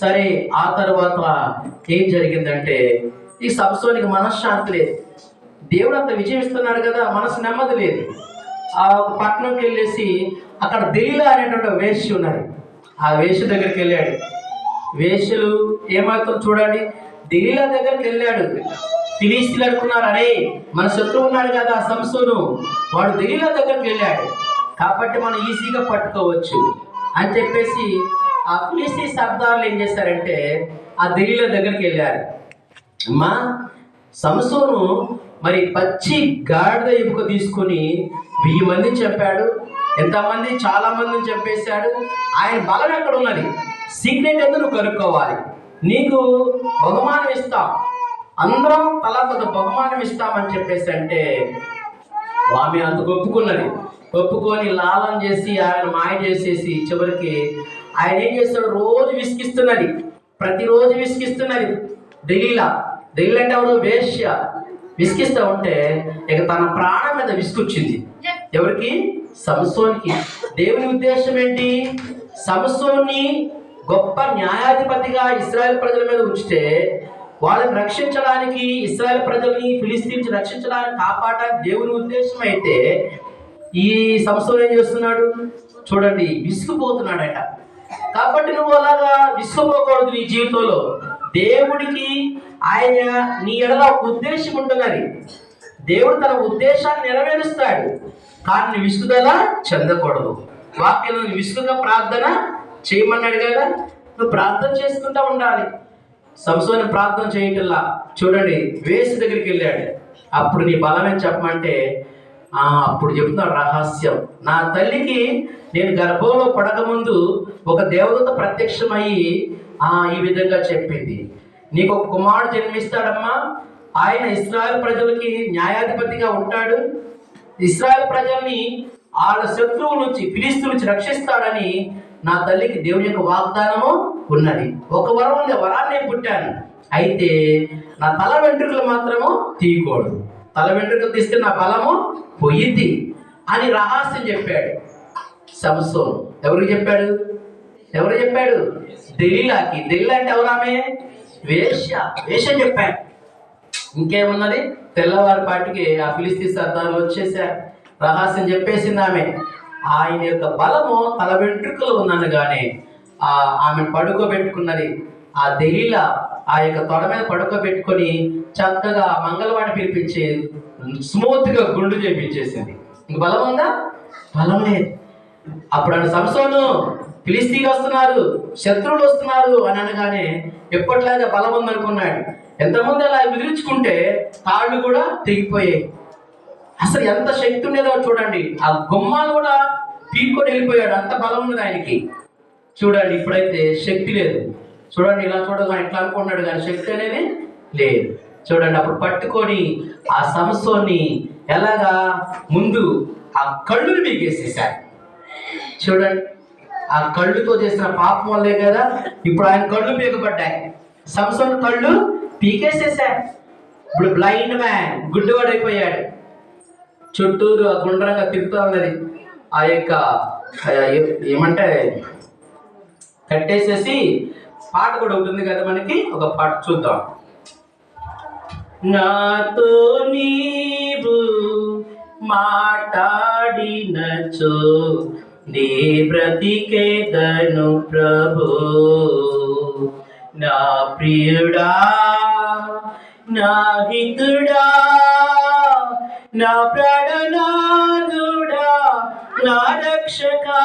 సరే ఆ తర్వాత ఏం జరిగిందంటే ఈ సంస్థానికి మనశ్శాంతి లేదు. దేవుడు అంత విజయం ఇస్తున్నాడు కదా మనసు నెమ్మది లేదు. ఆ పట్టణంకి వెళ్ళేసి అక్కడ దిల్లా అనేటువంటి వేష్య ఉన్నది. ఆ వేష్య దగ్గరికి వెళ్ళాడు. వేష్యలు ఏమవుతుందో చూడండి దిల్లా దగ్గరికి వెళ్ళాడు. ఫిలిస్తీన్లు అనుకున్నారు అరే మన శత్రువు ఉన్నాడు కదా సంస్థను వాడు దిల్లా దగ్గరికి వెళ్ళాడు. కాబట్టి మనం ఈజీగా పట్టుకోవచ్చు అని చెప్పేసి ఆ ఫిలిస్తీ శబ్దాలు ఏం చేశారంటే ఆ దిల్లీల దగ్గరికి వెళ్ళారు. అమ్మా సంసోను మరి పచ్చి గాడిద ఎముక తీసుకొని వెయ్యి మందిని చెప్పాడు ఎంతమంది చాలా మందిని చంపేశాడు. ఆయన బలం ఎక్కడ ఉన్నది? సీక్రెట్ ఎందుకు నువ్వు కనుక్కోవాలి? నీకు బహుమానం ఇస్తాం. అందరం తలా కొంత బహుమానం ఇస్తామని చెప్పేసి అంటే ఆమె అంత ఒప్పుకున్నది ఒప్పుకొని లాలం చేసి ఆయన మాయ చేసేసి చివరికి ఆయన ఏం చేస్తాడు? రోజు విసిగిస్తున్నది. ప్రతిరోజు విసిగిస్తున్నది. ఢిల్లీలా ఢిల్లీ అంటే ఎవరు? వేష్య విసిగిస్తూ ఉంటే ఇక తన ప్రాణం మీద విసుకొచ్చింది ఎవరికి? సంసోనికి దేవుని ఉద్దేశం ఏంటి? సంసోన్ని గొప్ప న్యాయాధిపతిగా ఇస్రాయల్ ప్రజల మీద ఉంచితే వాళ్ళని రక్షించడానికి ఇస్రాయల్ ప్రజల్ని ఫిలిస్తీన్స్ రక్షించడానికి కాపాడడానికి దేవుని ఉద్దేశం అయితే ఈ సంస్థలు ఏం చేస్తున్నాడు? చూడండి విసుగుపోతున్నాడట. కాబట్టి నువ్వు అలాగా విసుగుపోకూడదు నీ జీవితంలో. దేవుడికి ఆయన నీ ఎడల ఒక ఉద్దేశం ఉంటున్నది. దేవుడు తన ఉద్దేశాన్ని నెరవేరుస్తాడు. కానీ విసుగుదల చెందకూడదు. వాక్యం విసుగుగా ప్రార్థన చేయమన్నాడు కదా? నువ్వు ప్రార్థన చేసుకుంటా ఉండాలి. సంసోని ప్రార్థన చేయటంలా చూడండి వేసి దగ్గరికి వెళ్ళాడు. అప్పుడు నీ బలమని చెప్పమంటే అప్పుడు చెప్తున్నాడు రహస్యం. నా తల్లికి నేను గర్భంలో పడకముందు ఒక దేవదూత ప్రత్యక్షమయ్యి ఆ ఈ విధంగా చెప్పింది. నీకు ఒక కుమారుడు జన్మిస్తాడమ్మా. ఆయన ఇస్రాయల్ ప్రజలకి న్యాయాధిపతిగా ఉంటాడు. ఇస్రాయల్ ప్రజల్ని వాళ్ళ శత్రువుల నుంచి ఫిలిస్తీన్ నుంచి రక్షిస్తాడని నా తల్లికి దేవుని యొక్క వాగ్దానము ఉన్నది. ఒక వరం ఉంది వరాన్ని నేను పుట్టాను. అయితే నా తల వెంట్రుకలు మాత్రము తీయకూడదు. తల వెంట్రుకలు తీస్తే నా బలము పోయిద్ది అని రహస్యం చెప్పాడు సంసోన్ ఎవరికి చెప్పాడు? ఎవరు చెప్పాడు? దెలీలాకి. దెలీలా అంటే ఎవరామే వేష వేష చెప్పాడు ఇంకేమున్నది? తెల్లవారి పాటికి ఆ ఫిలిస్తీ సర్దారులు వచ్చేసారు రహస్యం చెప్పేసింది ఆమె. ఆయన యొక్క బలము తల వెంట్రుకలు ఉన్ననగానే ఆ ఆమె పడుకోబెట్టుకున్నది ఆ దెలీలా ఆ యొక్క తొడ మీద పడుకోబెట్టుకొని చక్కగా మంగళవాడి పిలిపించి స్మూత్గా గుండు చేపించేసింది. ఇంక బలం ఉందా? బలం లేదు. అప్పుడు ఆయన సంసోను ఫిలిస్తీన్లు వస్తున్నారు శత్రువులు వస్తున్నారు అని అనగానే ఎప్పటిలాగా బలం ఉందనుకున్నాడు. ఎంతమంది అలా విదిరించుకుంటే తాళ్ళు కూడా తెగిపోయాయి. అసలు ఎంత శక్తి ఉండేదో చూడండి. ఆ గుమ్మాలు కూడా పీక్కొని వెళ్ళిపోయాడు. అంత బలం ఉన్నది ఆయనకి. చూడండి ఇప్పుడైతే శక్తి లేదు. చూడండి ఇలా చూడగా ఎట్లా అనుకున్నాడు కానీ శక్తి అనేది లేదు. చూడండి అప్పుడు పట్టుకొని ఆ సంస్థని ఎలాగా ముందు ఆ కళ్ళుని మీకేసేసారు చూడండి ఆ కళ్ళుతో చేసిన పాపం వల్లే కదా ఇప్పుడు ఆయన కళ్ళు పీకబడ్డాయి. సంసోన్ కళ్ళు పీకేసేసాడు ఇప్పుడు బ్లైండ్ మ్యాన్ గుడ్డివాడైపోయాడు. చుట్టూరు ఆ గుండ్రంగా తిరుగుతూ ఉన్నది. ఆ యొక్క ఏమంటే కట్టేసేసి పాట కూడా ఉంటుంది కదా మనకి? ఒక పాట చూద్దాం. నాతో నీవు మాట్లాడినచో నీ బ్రతికేదను ప్రభు. నా ప్రియుడా నా హితుడా నా ప్రణనాథుడా నా రక్షకా.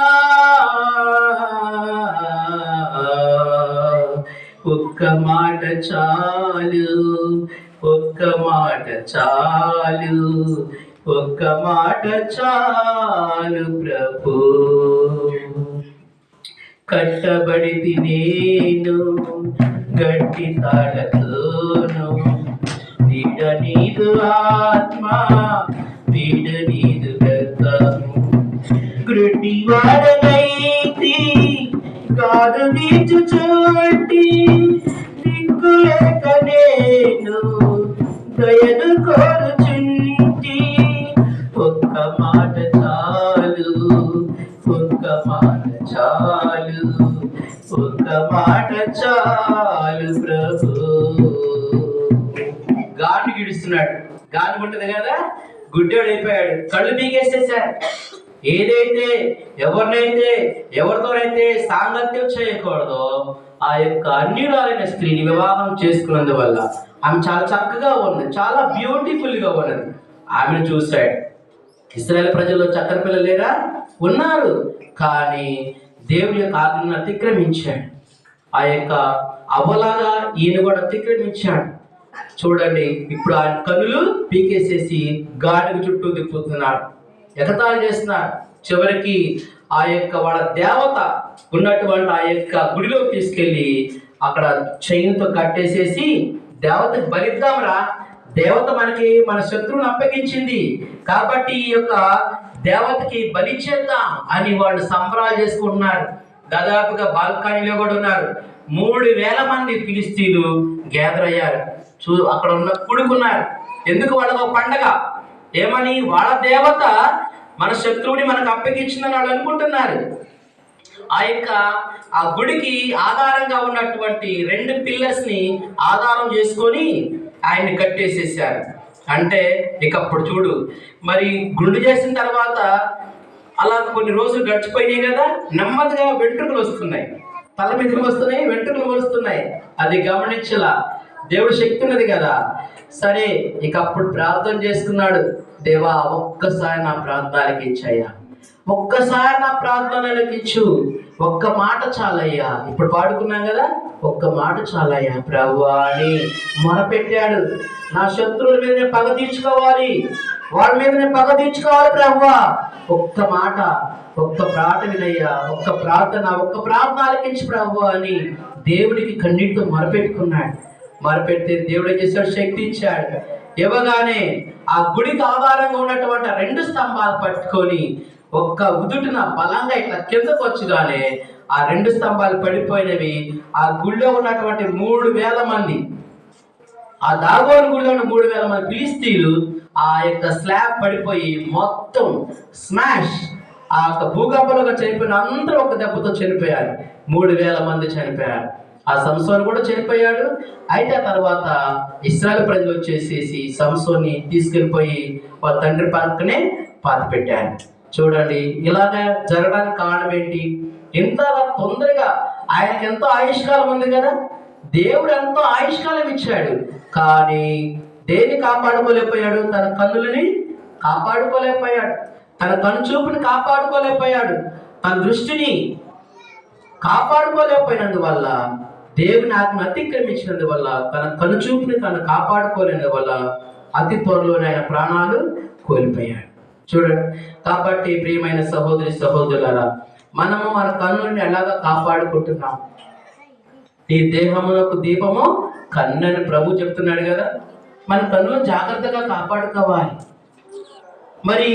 మాట చాలు ఒక్క మాట చాలు ఒక్క మాట చాలు ప్రభు. కట్టబడి నేను గట్టి తాళతోను. వీడ నీదు ఆత్మ వీడ నీదు గతము గ్రుడ్డి వాడనైతి కాదు నీచు చోటి దిక్కులేక నేను దయను కోరుచుంటి. ఒక్క మాట చాలు ఒక్క మాట చాలు ఒక్క మాట చాలు ప్రభు. గాను గిడుస్తున్నాడు గాను ఉంటుంది కదా? గుడ్డోడు అయిపోయాడు. కళ్ళు పీకేసేసారు ఏదైతే ఎవరినైతే ఎవరితోనైతే సాంగత్యం చేయకూడదో ఆ యొక్క అన్యురాలైన స్త్రీని వివాహం చేసుకున్నందువల్ల ఆమె చాలా చక్కగా ఉన్నది చాలా బ్యూటిఫుల్గా ఉన్నది. ఆమెను చూశాడు. ఇస్రాయల్ ప్రజల్లో చక్కని పిల్లలు లేరా? ఉన్నారు. కానీ దేవుని యొక్క ఆజ్ఞను అతిక్రమించాడు. ఆ యొక్క అవలాగా ఈయన కూడా అతిక్రమించాడు. చూడండి ఇప్పుడు ఆ కనులు పీకేసేసి గాడికి చుట్టూ తిప్పుతున్నాడు. ఎగతాళి చేస్తున్నారు చివరికి ఆ యొక్క వాళ్ళ దేవత ఉన్నటువంటి ఆ యొక్క గుడిలో తీసుకెళ్ళి అక్కడ చైన్తో కట్టేసేసి దేవతకి బలిద్దాంరా దేవత మనకి మన శత్రువుని అప్పగించింది. కాబట్టి ఈ యొక్క దేవతకి బలి అని వాళ్ళు సంబరాలు చేసుకుంటున్నారు దాదాపుగా బాల్కనీలో కూడా ఉన్నారు. మూడు వేల మంది ఫిలిస్తీన్లు గ్యాదర్ అయ్యారు. చూ అక్కడ ఉన్న కూడుకున్నారు. ఎందుకు వాళ్ళకు ఒక పండగ? ఏమని? వాళ్ళ దేవత మన శత్రువుని మనకు అప్పగించిందని వాళ్ళు అనుకుంటున్నారు. ఆ యొక్క ఆ గుడికి ఆధారంగా ఉన్నటువంటి రెండు పిల్లర్స్ని ఆధారం చేసుకొని ఆయన్ని కట్టేసేసారు అంటే ఇక అప్పుడు చూడు మరి గుండు చేసిన తర్వాత అలా కొన్ని రోజులు గడిచిపోయినాయి కదా నెమ్మదిగా వెంట్రుకలు వస్తున్నాయి. తల మీదకి వస్తున్నాయి వెంట్రుకలు వస్తున్నాయి అది గమనించలా. దేవుడు శక్తి ఉన్నది కదా. సరే ఇక అప్పుడు ప్రార్థన చేసుకున్నాడు. దేవా ఒక్కసారి నా ప్రార్థనకి ఇచ్చాయా ఒక్కసారి నా ప్రార్థనలకు ఇచ్చు. ఒక్క మాట చాలయ్యా. ఇప్పుడు పాడుకున్నాం కదా ఒక్క మాట చాలయ్యా. ప్రభు అని మొరపెట్టాడు. నా శత్రువుల మీద నేను పగ తీర్చుకోవాలి. వాళ్ళ మీద నేను పగ తీర్చుకోవాలి ప్రవ్వా ఒక్క మాట ఒక్క ప్రాట వినయ్యా. ఒక్క ప్రార్థన ఒక్క ప్రార్థన ఆలకించి ప్రవ్వా అని దేవుడికి కన్నీటితో మొరపెట్టుకున్నాడు. మరపెడితే దేవుడు ఏం చేశాడు శక్తి ఇచ్చాడు. ఇవ్వగానే ఆ గుడికి ఆధారంగా ఉన్నటువంటి రెండు స్తంభాలు పట్టుకొని ఒక్క ఉదుటిన బలంగా ఇట్లా కిందకు వచ్చుగానే ఆ రెండు స్తంభాలు పడిపోయినవి. ఆ గుడిలో ఉన్నటువంటి మూడు వేల మంది ఆ దాగోని గుడిలో ఉన్న మూడు వేల మంది ఫిలిస్తీన్లు ఆ యొక్క స్లాబ్ పడిపోయి మొత్తం స్మాష్. ఆ యొక్క భూకంపంలో చనిపోయిన అందరూ ఒక దెబ్బతో చనిపోయారు. మూడు వేల మంది చనిపోయారు. ఆ సంసోన్ కూడా చనిపోయాడు అయితే ఆ తర్వాత ఇస్రాయల్ ప్రజలు వచ్చేసేసి సంసోన్ని తీసుకెళ్ళిపోయి వాళ్ళ తండ్రి పక్కనే పాతి పెట్టారు. చూడండి ఇలాగ జరగడానికి కారణం ఏంటి? ఇంత తొందరగా ఆయనకి ఎంతో ఆయుష్కాలం ఉంది కదా? దేవుడు ఎంతో ఆయుష్కాలం ఇచ్చాడు. కానీ దేన్ని కాపాడుకోలేకపోయాడు? తన కన్నులని కాపాడుకోలేకపోయాడు. తన కను చూపుని కాపాడుకోలేకపోయాడు. తన దృష్టిని కాపాడుకోలేకపోయినందువల్ల దేవుని ఆత్మ అతిక్రమించినందువల్ల తన కనుచూపుని తను కాపాడుకోలేనందువల్ల అతి త్వరలోనే ఆయన ప్రాణాలు కోల్పోయాడు చూడండి కాబట్టి ప్రియమైన సహోదరి సహోదరులారా మనము మన కన్నులని ఎలాగా కాపాడుకుంటున్నాం? ఈ దేహమునకు దీపము కన్నని ప్రభు చెప్తున్నాడు కదా. మన కన్నులను జాగ్రత్తగా కాపాడుకోవాలి. మరి